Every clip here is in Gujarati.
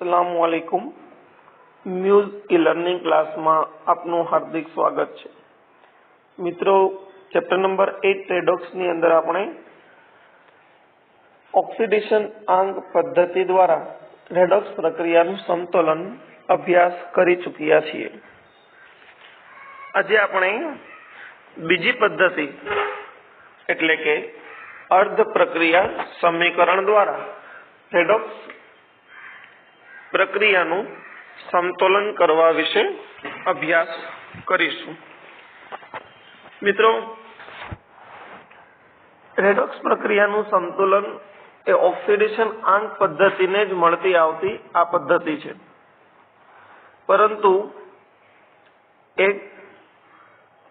અસલામ વાલેકુમ મ્યુઝ ઈ લર્નિંગ ક્લાસમાં આપનું હાર્દિક સ્વાગત છે. મિત્રો ચેપ્ટર નંબર એટ રેડોક્સની અંદર આપણે ઓક્સિડેશન આંગ પદ્ધતિ દ્વારા રેડોક્સ પ્રક્રિયાનું સંતુલન અભ્યાસ કરી ચૂક્યા છીએ. આજે આપણે બીજી પદ્ધતિ, એટલે કે અર્ધ પ્રક્રિયા સમીકરણ દ્વારા રેડોક્સ પ્રક્રિયાનું સંતુલન કરવા વિશે અભ્યાસ કરીશું. મિત્રો રેડોક્સ પ્રક્રિયાનું સંતુલન એ ઓક્સિડેશન આંક પદ્ધતિને જ મળતી આવતી આ પદ્ધતિ છે. પરંતુ એક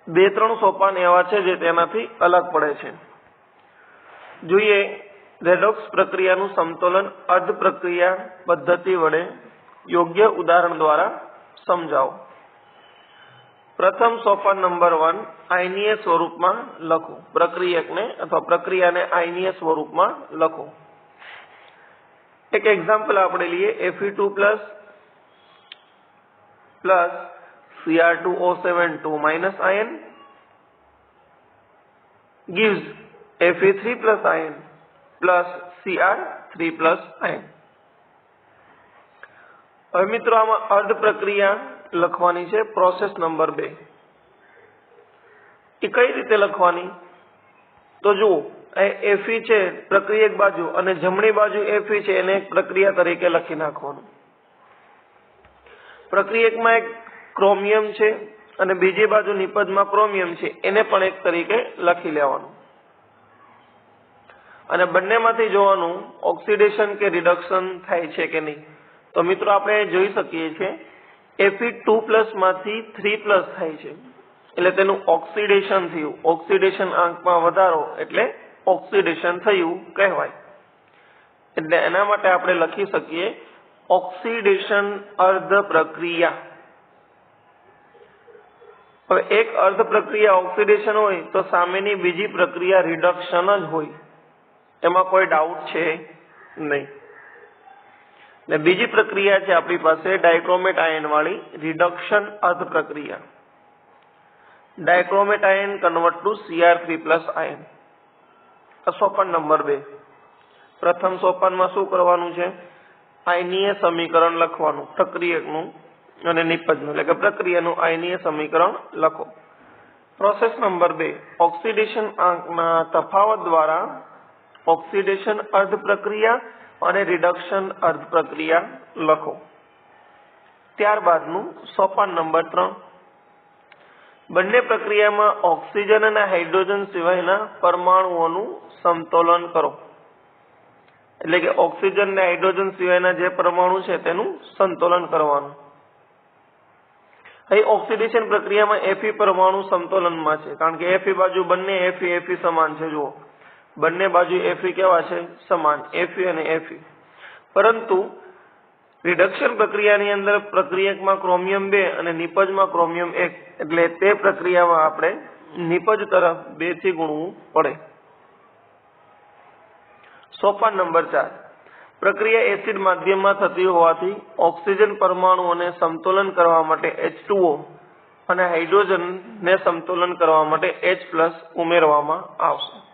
બે ત્રણ સોપાન એવા છે જે તેનાથી અલગ પડે છે. જોઈએ રેડોક્સ પ્રક્રિયાનું સમતોલન અર્ધ પ્રક્રિયા પદ્ધતિ વડે યોગ્ય ઉદાહરણ દ્વારા સમજાવો. પ્રથમ સોપાન નંબર વન, આયનીય સ્વરૂપમાં લખો. પ્રક્રિયકને અથવા પ્રક્રિયાને આયનીય સ્વરૂપમાં લખો. એક એક્ઝામ્પલ આપણે લઈએ Fe2 plus plus Cr2O7 2 minus ion gives Fe3 plus plus Cr3 plus ion હવે મિત્રો, આમાં અર્ધ પ્રક્રિયા લખવાની છે, પ્રોસેસ નંબર બે. એ કઈ રીતે લખવાની? તો જુઓ Fe છે પ્રક્રિયક બાજુ અને જમણી બાજુ Fe છે, એને એક પ્રક્રિયા તરીકે લખી નાખવાનું. પ્રક્રિયકમાં એક ક્રોમિયમ છે અને બીજી બાજુ નિપજમાં ક્રોમિયમ છે, એને પણ એક તરીકે લખી લેવાનું. અને બંનેમાંથી જોવાનું ઓક્સિડેશન કે રિડક્શન થાય છે કે નહીં. તો મિત્રો આપણે જોઈ શકીએ છીએ એફી ટુ પ્લસમાંથી થ્રી પ્લસ થાય છે. એટલે તેનું ઓક્સિડેશન થયું. ઓક્સિડેશન આંકમાં વધારો એટલે ઓક્સિડેશન થયું કહેવાય. એટલે એના માટે આપણે લખી શકીએ, ઓક્સિડેશન અર્ધ પ્રક્રિયા. હવે એક અર્ધ પ્રક્રિયા ઓક્સિડેશન હોય તો સામેની બીજી પ્રક્રિયા રિડક્શન જ હોય. એમાં કોઈ ડાઉટ છે નહીં. ને બીજી પ્રક્રિયા છે આપણી પાસે ડાયક્રોમેટ વાળી રિડક્શન અર્ધ પ્રક્રિયા. Dichromate ion convert to CR three plus ion Sopan number બે. પ્રથમ સોપાનમાં શું કરવાનું છે? આયનીય સમીકરણ લખવાનું, પ્રક્રિયકનું અને નિપજનું. એટલે કે પ્રક્રિયાનું આયનીય સમીકરણ લખો. પ્રોસેસ નંબર બે. ઓક્સિડેશન આંકના તફાવત દ્વારા ઓક્સિડેશન અર્ધ પ્રક્રિયા અને રિડક્શન અર્ધ પ્રક્રિયા લખો. ત્યારબાદનું સોપાન નંબર ત્રણ. બંને પ્રક્રિયામાં ઓક્સિજન અને હાઇડ્રોજન સિવાયના પરમાણુઓનું સંતોલન કરો. એટલે કે ઓક્સિજન અને હાઇડ્રોજન સિવાયના જે પરમાણુ છે તેનું સંતોલન કરવાનું. અહીં ઓક્સિડેશન પ્રક્રિયામાં એફી પરમાણુ સંતોલનમાં છે. કારણ કે એફી બાજુ બંને એફી એફી સમાન છે, જુઓ. બંને બાજુ એફઈ કેવા છે? સમાન. એફઈ અને એફઈ પરંતુ રિડક્શન પ્રક્રિયાની અંદર પ્રક્રિયકમાં ક્રોમિયમ બે અને નિપજમાં ક્રોમિયમ એક. એટલે તે પ્રક્રિયામાં આપણે નિપજ તરફ બેથી ગુણવું પડે. સોપાન નંબર ચાર. પ્રક્રિયા એસિડ માધ્યમમાં થતી હોવાથી ઓક્સિજન પરમાણુઓને સંતુલન કરવા માટે H2O અને હાઇડ્રોજન ને સમતોલન કરવા માટે H ઉમેરવામાં આવશે.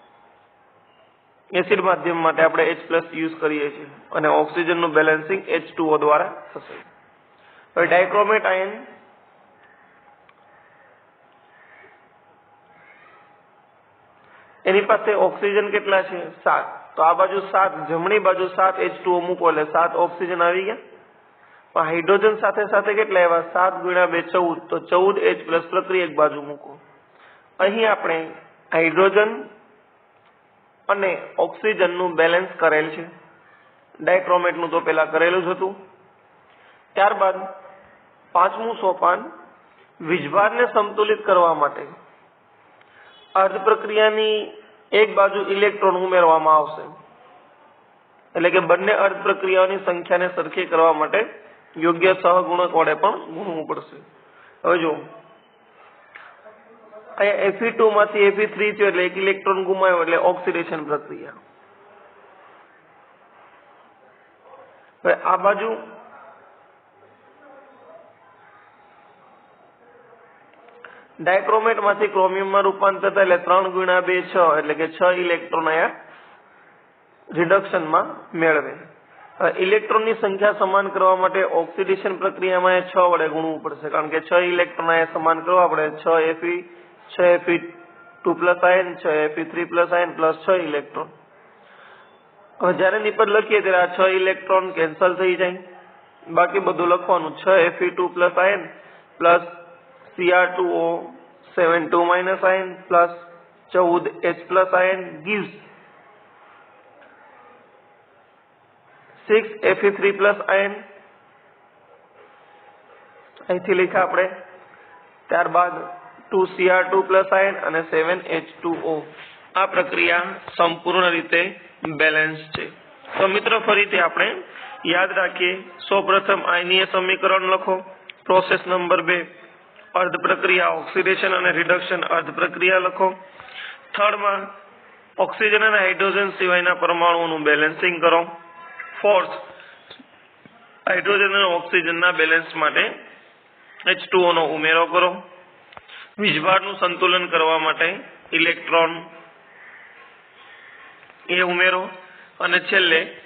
એસિડ માધ્યમ માટે આપણે H યુઝ કરીએ છીએ અને ઓક્સિજનનું બેલેન્સિંગ H2O દ્વારા થશે. હવે ડાયક્રોમેટ આયન એની પાસે ઓક્સિજન કેટલા છે? સાત. તો આ બાજુ સાત, જમણી બાજુ સાત એચ ટુઓ મૂકો એટલે સાત ઓક્સિજન આવી ગયા. પણ હાઇડ્રોજન સાથે સાથે કેટલા એવા સાત ગુણ્યા બે, ચૌદ. તો ચૌદ એચ પ્લસ પ્રક્રિયા એક બાજુ મૂકો. અહીં આપણે હાઇડ્રોજન અને ઓક્સિજનનું બેલેન્સ કરેલ છે. ડાયક્રોમેટનું તો પેલા કરેલું જ હતું. ત્યારબાદ પાંચમું સોપાન વીજભારને સંતુલિત કરવા માટે અર્ધ પ્રક્રિયાની એક બાજુ ઇલેક્ટ્રોન ઉમેરવામાં આવશે. એટલે કે બંને અર્ધ પ્રક્રિયાઓની સંખ્યાને સરખી કરવા માટે યોગ્ય સહગુણક વડે પણ ગુણવું પડશે. હવે જો Fe ટુ માંથી Fe થ્રી થયો એટલે એક ઇલેક્ટ્રોન ગુમાયો એટલે ઓક્સિડેશન પ્રક્રિયા. આ બાજુ ડાયક્રોમેટમાંથી ક્રોમિયમમાં રૂપાંતર થાય એટલે ત્રણ ગુણ્યા બે છ, એટલે કે છ ઇલેક્ટ્રોન અહીંયા રિડક્શનમાં મેળવે. ઇલેક્ટ્રોનની સંખ્યા સમાન કરવા માટે ઓક્સિડેશન પ્રક્રિયામાં છ વડે ગુણવું પડશે. કારણ કે છ ઇલેક્ટ્રોન અહીંયા સમાન કરવા પડે. છ એફી છ એફી ટુ પ્લસ આયન છ F E three plus ion plus છ ઇલેક્ટ્રોન હવે જ્યારે નિપજ લખીએ ત્યારે આ છ ઇલેક્ટ્રોન કેન્સલ થઈ જાય. બાકી બધું લખવાનું છ F E two plus ion plus CR two O seven two minus ion plus ચૌદ H plus ion gives six F E three plus ion. અહીંથી લખ્યા આપણે. ત્યારબાદ two CR two plus ion અને સેવન એચ ટુ ઓ આ પ્રક્રિયા સંપૂર્ણ રીતે બેલેન્સ છે. તો મિત્રો, ફરીથી આપણે યાદ રાખીએ. સૌપ્રથમ આયનીય સમીકરણ લખો. પ્રોસેસ નંબર બે. અર્ધ પ્રક્રિયા ઓક્સિડેશન અને રિડક્શન અર્ધ પ્રક્રિયા લખો. થર્ડમાં ઓક્સિજન અને હાઇડ્રોજન સિવાયના પરમાણુઓનું બેલેન્સિંગ કરો. ફોર્થ હાઇડ્રોજન અને ઓક્સિજનના બેલેન્સ માટે H2O નો ઉમેરો કરો. વીજભારનું સંતુલન કરવા માટે ઇલેક્ટ્રોન એ ઉમેરો અને છેલ્લે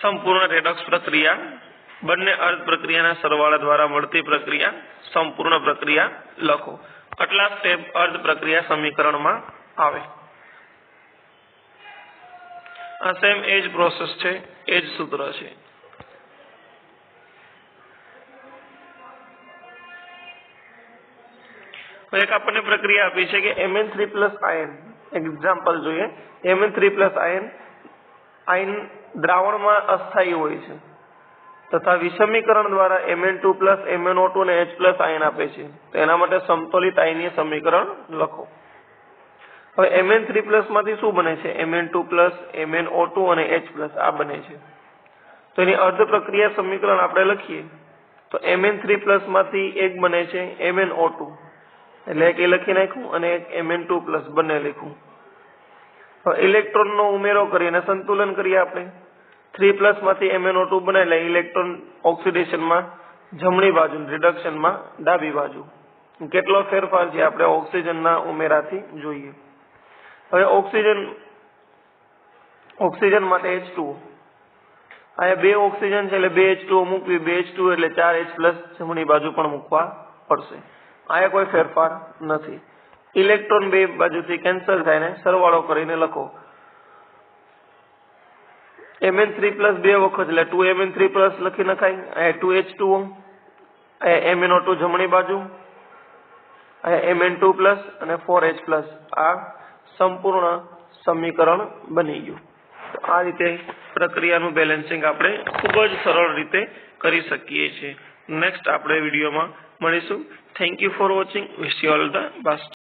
સંપૂર્ણ રેડોક્સ પ્રક્રિયા, બંને અર્ધ પ્રક્રિયાના સરવાળા દ્વારા મળતી પ્રક્રિયા, સંપૂર્ણ પ્રક્રિયા લખો. આટલા સ્ટેપ અર્ધ પ્રક્રિયા સમીકરણમાં આવે. આ સેમ એજ પ્રોસેસ છે એજ સૂત્ર છે. હવે એક આપણને પ્રક્રિયા આપી છે કે MN three plus ion example જોઈએ. MN three plus ion ion દ્રાવણમાં અસ્થાયી હોય છે. તથા વિષમીકરણ દ્વારા MN two plus MnO two અને એચ પ્લસ આયન આપે છે. તો એના માટે સમતોલિત આયનીય સમીકરણ લખો. હવે એમએન થ્રી પ્લસમાંથી શું બને છે? MN two plus MnO two અને એચ પ્લસ આ બને છે. તો એની અર્ધ પ્રક્રિયા સમીકરણ આપણે લખીએ. તો એમએન થ્રી પ્લસમાંથી એક બને છે MnO ટુ એટલે એક એ લખી નાખ્યું અને એક Mn ટુ પ્લસ બંને લખ્યું. હવે ઇલેક્ટ્રોન નો ઉમેરો કરી સંતુલન કરીએ આપણે. થ્રી પ્લસમાંથી MnO ટુ બને એટલે ઇલેક્ટ્રોન ઓક્સિડેશનમાં જમણી બાજુ, રિડક્શનમાં ડાબી બાજુ. કેટલો ફેરફાર છે આપણે ઓક્સિજન ના ઉમેરાથી જોઈએ. હવે ઓક્સિજન ઓક્સિજન માટે એચ ટુ અહીંયા બે ઓક્સિજન છે એટલે બે H2O મૂકવી, બે H2O એટલે ચાર એચ પ્લસ જમણી બાજુ પણ મૂકવા પડશે. અહીંયા કોઈ ફેરફાર નથી. ઇલેક્ટ્રોન બે બાજુથી કેન્સલ થાય ને સરવાળો કરીને લખો. એમએન થ્રી પ્લસ બે વખત, એટલે ટુ એમએન થ્રી પ્લસ લખી નખાય. અહીંયા two H two MnO two જમણી બાજુ. Mn ટુ પ્લસ અને ફોર એચ પ્લસ આ સંપૂર્ણ સમીકરણ બની ગયું. તો આ રીતે પ્રક્રિયાનું બેલેન્સિંગ આપણે ખૂબ જ સરળ રીતે કરી શકીએ છીએ. નેક્સ્ટ આપણે વિડીયોમાં મળીશું. Thank you for watching. Wish you all the best.